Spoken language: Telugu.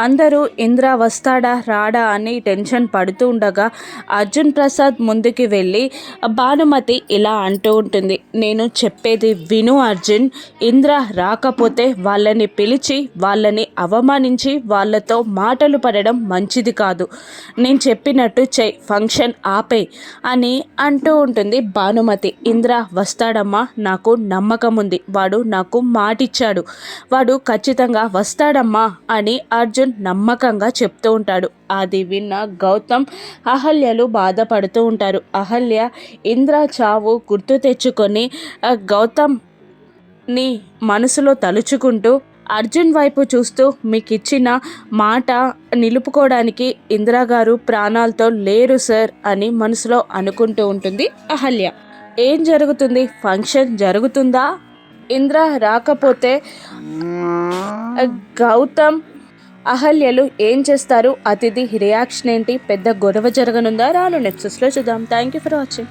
అందరూ ఇంద్ర వస్తాడా రాడా అని టెన్షన్ పడుతూ ఉండగా అర్జున్ ప్రసాద్ ముందుకి వెళ్ళి భానుమతి ఇలా అంటూ ఉంటుంది. నేను చెప్పేది విను అర్జున్. ఇంద్ర రాకపోతే వాళ్ళని పిలిచి వాళ్ళని అవమానించి వాళ్ళతో మాటలు పడడం మంచిది కాదు. నేను చెప్పినట్టు చెయ్ ఫంక్షన్ ఆపే అని అంటూ ఉంటుంది భానుమతి. ఇంద్ర వస్తాడమ్మా. నాకు నమ్మకం ఉంది. వాడు నాకు మాటిచ్చాడు. వాడు ఖచ్చితంగా వస్తాడమ్మా అని అర్జున్ నమ్మకంగా చెప్తూ ఉంటాడు. అది విన్న గౌతమ్ అహల్యలు బాధపడుతూ ఉంటారు. అహల్య ఇంద్ర చావు గుర్తు తెచ్చుకొని గౌతమ్ని మనసులో తలుచుకుంటూ అర్జున్ వైపు చూస్తూ మీకు ఇచ్చిన మాట నిలుపుకోవడానికి ఇందిరాగారు ప్రాణాలతో లేరు సార్ అని మనసులో అనుకుంటూ ఉంటుంది అహల్య. ఏం జరుగుతుంది? ఫంక్షన్ జరుగుతుందా? ఇంద్ర రాకపోతే గౌతమ్ అహల్యలు ఏం చేస్తారు? అతిథి రియాక్షన్ ఏంటి పెద్ద గొడవ జరగనుందా? రాను నెక్సెస్లో చూద్దాం. Thank you for watching